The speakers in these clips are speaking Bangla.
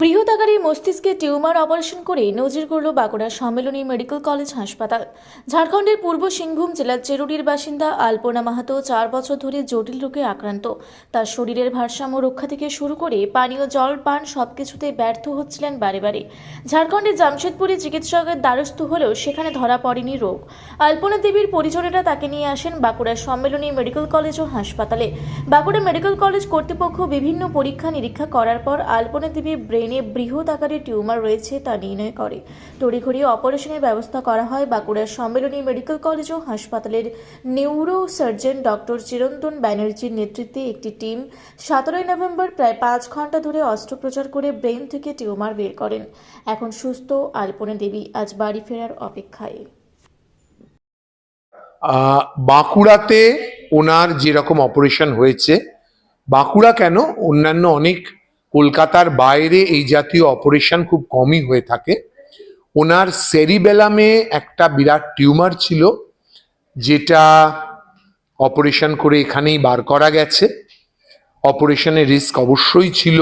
বৃহদাকারী মস্তিষ্কে টিউমার অপারেশন করে নজির করল বাঁকুড়া সম্মেলনী মেডিকেল কলেজ হাসপাতাল। ঝাড়খণ্ডের পূর্ব সিংভূম জেলার চেরুডির বাসিন্দা আলপনা মাহাতো চার বছর ধরে জটিল রোগে আক্রান্ত। তার শরীরের ভারসাম্য রক্ষা থেকে শুরু করে পানীয়, জল, পান সবকিছুতে ব্যর্থ হচ্ছিলেন বারে বারে। ঝাড়খণ্ডের জামশেদপুরে চিকিৎসকের দ্বারস্থ হলেও সেখানে ধরা পড়েনি রোগ। আলপনা দেবীর পরিজনেরা তাকে নিয়ে আসেন বাঁকুড়ার সম্মেলনী মেডিকেল কলেজ ও হাসপাতালে। বাঁকুড়া মেডিকেল কলেজ কর্তৃপক্ষ বিভিন্ন পরীক্ষা নিরীক্ষা করার পর আলপনা দেবীর ব্রেনে বৃহৎ আকারে টিউমার রয়েছে তা নির্ণয় করে। তড়িঘড়ি অপারেশনের ব্যবস্থা করা হয় বাঁকুড়ার সম্মেলনী মেডিকেল কলেজ ও হাসপাতালের নিউরো সার্জন ডক্টর চিরন্তন ব্যানার্জির নেতৃত্বে একটি টিম সতেরোই নভেম্বর প্রায় পাঁচ ঘণ্টা ধরে অস্ত্রোপচার করে ব্রেন থেকে টিউমার বের করেন। এখন সুস্থ আলপনা দেবী, আজ বাড়ি ফেরার অপেক্ষায়। বাঁকুড়াতে ওনার যেরকম অপারেশন হয়েছে, বাঁকুড়া কেন? অন্যান্য অনেক কলকাতার বাইরে এই জাতীয় অপারেশন খুব কমই হয়ে থাকে। ওনার সেরিবেলামে একটা বিরাট টিউমার ছিল, যেটা অপারেশন করে এখানেই বার করা গেছে। অপারেশনের রিস্ক অবশ্যই ছিল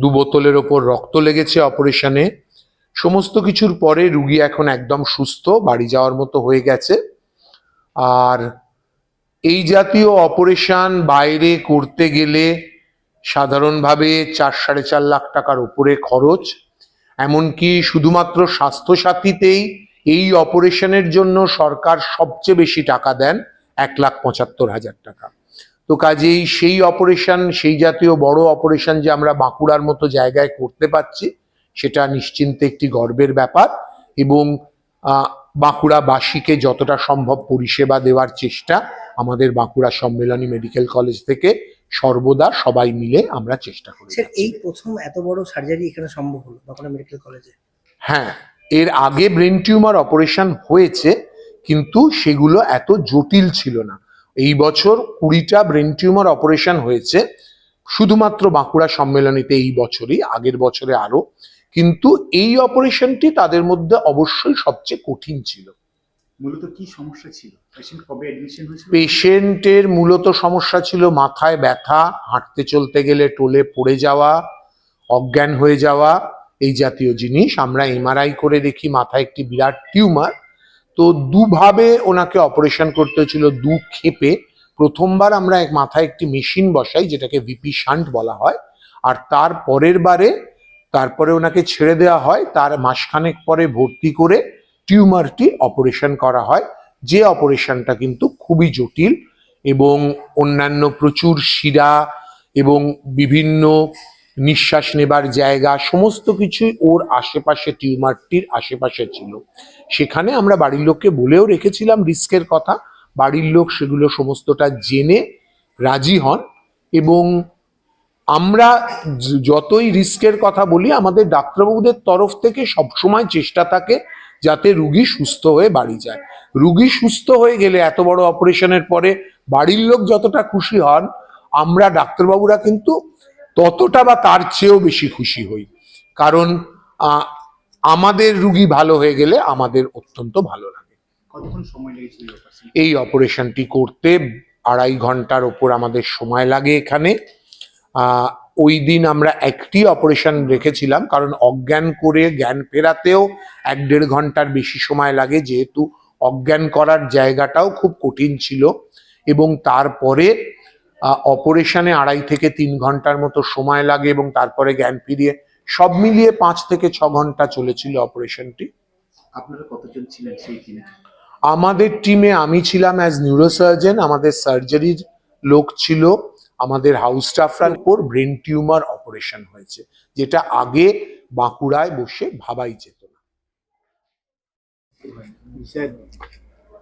দু বোতলের ওপর রক্ত লেগেছে অপারেশনে সমস্ত কিছুর পরে রুগী এখন একদম সুস্থ, বাড়ি যাওয়ার মতো হয়ে গেছে। আর এই জাতীয় অপারেশন বাইরে করতে গেলে সাধারণভাবে চার সাড়ে চার লাখ টাকার উপরে খরচ, এমনকি শুধুমাত্র স্বাস্থ্যসাথীতেই এই অপারেশনের জন্য সরকার সবচেয়ে বেশি টাকা দেন এক লাখ পঁচাত্তর হাজার টাকা। তো কাজেই সেই অপারেশন, সেই জাতীয় বড় অপারেশন যে আমরা বাঁকুড়ার মতো জায়গায় করতে পারছি, সেটা নিশ্চিন্তে একটি গর্বের ব্যাপার এবং বাঁকুড়াবাসীকে যতটা সম্ভব পরিষেবা দেওয়ার চেষ্টা আমাদের বাঁকুড়া সম্মেলনী মেডিকেল কলেজ থেকে সর্বদা সবাই মিলে আমরা চেষ্টা করি স্যার এই প্রথম এত বড় সার্জারি এখানে সম্ভব হলো বাঁকুড়া মেডিকেল কলেজে হ্যাঁ এর আগে ব্রেন টিউমার অপারেশন হয়েছে কিন্তু সেগুলো এত জটিল ছিল না। এই বছর কুড়িটা ব্রেন টিউমার অপারেশন হয়েছে শুধুমাত্র বাঁকুড়া সম্মেলনীতে এই বছরই আগের বছরে আরও কিন্তু এই অপারেশনটি তাদের মধ্যে অবশ্যই সবচেয়ে কঠিন ছিল। পেশেন্টের মূলত সমস্যা ছিল মাথায় ব্যথা, হাঁটতে চলতে গেলে টোলে পড়ে যাওয়া, অজ্ঞান হয়ে যাওয়া, এই জাতীয় জিনিস। আমরা এমআরআই করে দেখি, মাথায় একটি বিরাট টিউমার। তো দুভাবে ওনাকে অপারেশন করতে হয়েছিল, দু ক্ষেপে প্রথমবার আমরা এক মাথায় একটি মেশিন বসাই, যেটাকে ভিপি শান্ট বলা হয়। আর তার পরের বারে, তারপরে ওনাকে ছেড়ে দেওয়া হয়। তার মাসখানেক পরে ভর্তি করে টিউমারটি অপারেশন করা হয়। যে অপারেশনটা কিন্তু খুবই জটিল এবং অন্যান্য প্রচুর শিরা এবং বিভিন্ন নিঃশ্বাস নেবার জায়গা, সমস্ত কিছুই ওর আশেপাশে টিউমারটির আশেপাশে ছিল। সেখানে আমরা বাড়ির লোককে বলেও রেখেছিলাম রিস্কের কথা। বাড়ির লোক সেগুলো সমস্তটা জেনে রাজি হন এবং আমরা যতই রিস্কের কথা বলি, আমাদের ডাক্তারবাবুদের তরফ থেকে সবসময় চেষ্টা থাকে যাতে রুগী সুস্থ হয়ে বাড়ি যায়। রুগী সুস্থ হয়ে গেলে এত বড় অপারেশনের পরে বাড়ির লোক যতটা খুশি হন আমরা ডাক্তারবাবুরা কিন্তু ততটা বা তার চেয়েও বেশি খুশি হই। কারণ আহ, আমাদের রুগী ভালো হয়ে গেলে আমাদের অত্যন্ত ভালো লাগে। কতক্ষণ সময় লেগেছিল এই অপারেশনটি করতে আড়াই ঘণ্টার ওপর আমাদের সময় লাগে এখানে। আহ, ওই দিন আমরা একটি অপারেশন রেখেছিলাম কারণ অজ্ঞান করে জ্ঞান ফেরাতেও এক দেড় ঘণ্টার বেশি সময় লাগে যেহেতু অজ্ঞান করার জায়গাটাও খুব কঠিন ছিল। এবং তারপরে অপারেশনে আড়াই থেকে তিন ঘণ্টার মতো সময় লাগে এবং তারপরে জ্ঞান ফিরিয়ে সব মিলিয়ে পাঁচ থেকে ছ ঘণ্টা চলেছিল অপারেশনটি আপনারা কতজন ছিলেন সেই দিনে আমাদের টিমে আমি ছিলাম অ্যাজ নিউরোসার্জন আমাদের সার্জারির লোক ছিল। আমাদের হাউস স্টাফরার উপর ব্রেন টিউমার অপারেশন হয়েছে যেটা আগে বাঁকুড়ায় বসে ভাবাই যেত না।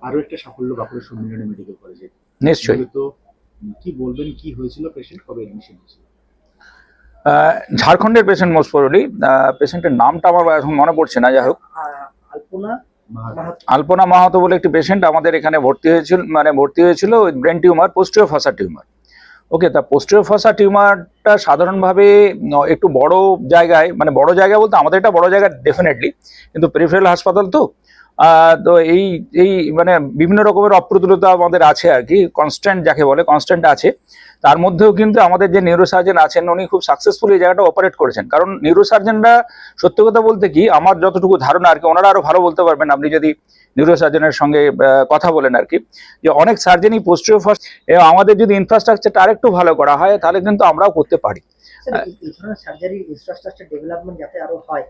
আরও একটা সাফল্য বাঁকুড়া সম্মিলনী মেডিকেল কলেজে নিশ্চয়ই। মূলত কি বলবেন কি হয়েছিল পেশেন্ট কবে অ্যাডমিশন হয়েছিল? আহ, ঝাড়খণ্ডের পেশেন্ট মোস্ট প্রবলি পেশেন্টের নামটা আমার এখন মনে পড়ছে না যাই হোক। আলপনা মাহাতো। আলপনা মাহাতো বলে একটি পেশেন্ট আমাদের এখানে ভর্তি হয়েছিল মানে ভর্তি হয়েছিল ব্রেন টিউমার পোস্টিও ফসা টিউমার ওকে তা পোস্টের ফসা টিউমারটা সাধারণভাবে একটু বড় জায়গায় মানে বড় জায়গা বলতে আমাদের এটা বড় জায়গা ডেফিনেটলি কিন্তু পেরিফেরাল হাসপাতাল তো তো এই এই মানে বিভিন্ন রকমের অপ্রতুলতা আমাদের আছে আর কি কনস্ট্যান্ট যাকে বলে কনস্ট্যান্ট আছে। তার মধ্যেও কিন্তু আমাদের যে নিউরোসার্জন আছেন, উনি খুব সাকসেসফুল এই জায়গাটা অপারেট করেছেন। কারণ নিউরোসার্জনরা সত্যি কথা বলতে কি, আমার যতটুকু ধারণা আর কি, ওনারা আরও ভালো বলতে পারবেন, আপনি যদি নিউরোসার্জনের সঙ্গে কথা বলেন আর কি। যে অনেক সার্জেনই পোস্টিও ফার্স্ট আমাদের যদি ইনফ্রাস্ট্রাকচারটা আরেকটু ভালো করা হয়, তাহলে কিন্তু আমরাও করতে পারি। সার্জারি ইনফ্রাস্ট্রাকচার ডেভেলপমেন্ট যাতে আরও হয়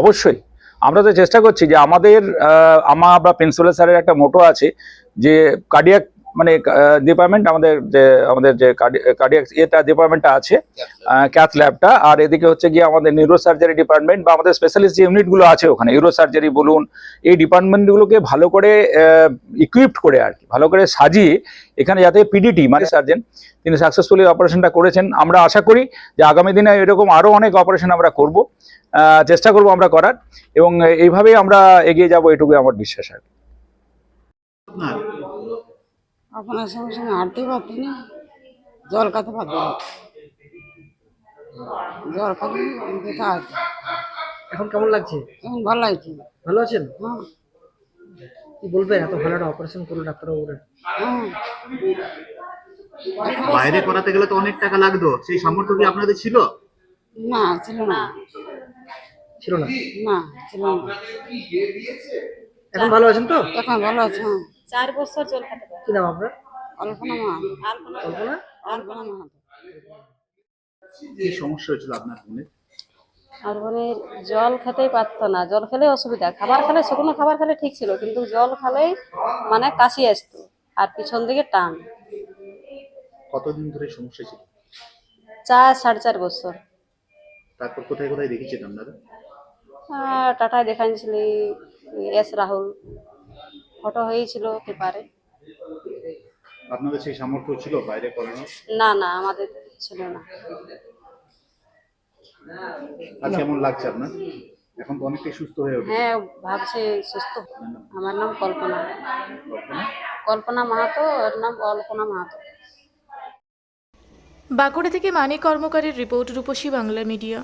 অবশ্যই। আমরা তো চেষ্টা করছি যে আমাদের আমা আমার বা প্রিন্সিপাল স্যারের একটা মোটো আছে যে কার্ডিয়াক মানে ডিপার্টমেন্ট আমাদের যে আমাদের যে কার্ডিয়াক এটা ডিপার্টমেন্টটা আছে ক্যাথ ল্যাবটা আর এদিকে হচ্ছে গিয়ে আমাদের নিউরো সার্জারি ডিপার্টমেন্ট বা আমাদের স্পেশালিস্ট যে ইউনিটগুলো আছে ওখানে ইউরো সার্জারি বলুন এই ডিপার্টমেন্টগুলোকে ভালো করে ইকুইপড করে আর কি ভালো করে সাজিয়ে এখানে যাতে পিডিটি মানে সার্জেন তিনি সাকসেসফুলি অপারেশনটা করেছেন। আমরা আশা করি যে আগামী দিনে এরকম আরও অনেক অপারেশন আমরা করব চেষ্টা করব আমরা করার। এবং এইভাবেই আমরা এগিয়ে যাব এটুকুই আমার বিশ্বাস আর কি। আপনার সঙ্গে সঙ্গে হাঁটতে পারতি না। জল খাতে পারতি না জল খাতে ব্যথা আছে এখন কেমন লাগছে? এখন ভালো লাগছে। ভালো আছেন? হ্যাঁ। কি বলবেন? এত ভালো একটা অপারেশন করল ডাক্তারবাবুরা। হ্যাঁ। বাইরে করাতে গেলে তো অনেক টাকা লাগতো। সেই সামর্থ্য কি আপনাদের ছিল? না ছিল না। ছিল না? না ছিল না। এখন ভালো আছেন তো? এখন ভালো আছে হ্যাঁ। চার বছর জল খেতে পারে। কি নাম আপনার? অল্পনা মা কল্পনা অল্পনা মা কি সমস্যা হয়েছিল আপনার মনে? আর মানে জল খেতেই পারতো না। জল খেলে অসুবিধা। খাবার খেলে শুকনো খাবার খেলে ঠিক ছিল কিন্তু জল খেলেই মানে কাশি আসতো আর পিছন দিকে টান। কতদিন ধরে সমস্যা ছিল? চার সাড়ে চার বছর। তারপর কোথায় কোথায় দেখেছেন আপনারা? টাটায় দেখাইছিলি এস রাহুল। ফটো হয়েছিল পেপারে। আপনাদের সেই সামর্থ্য ছিল বাইরে করানোর না না আমাদের ছিল না। আর কেমন লাগছে আপনার? এখন তো অনেকটাই সুস্থ হয়ে উঠেছে। হ্যাঁ ভাবছি সুস্থ। আমার নাম কল্পনা। কল্পনা? কল্পনা মাহাতো ওর নাম অল্পনা মাহাতো। বাঁকুড়া থেকে মানিক কর্মকারের রিপোর্ট রূপসী বাংলা মিডিয়া।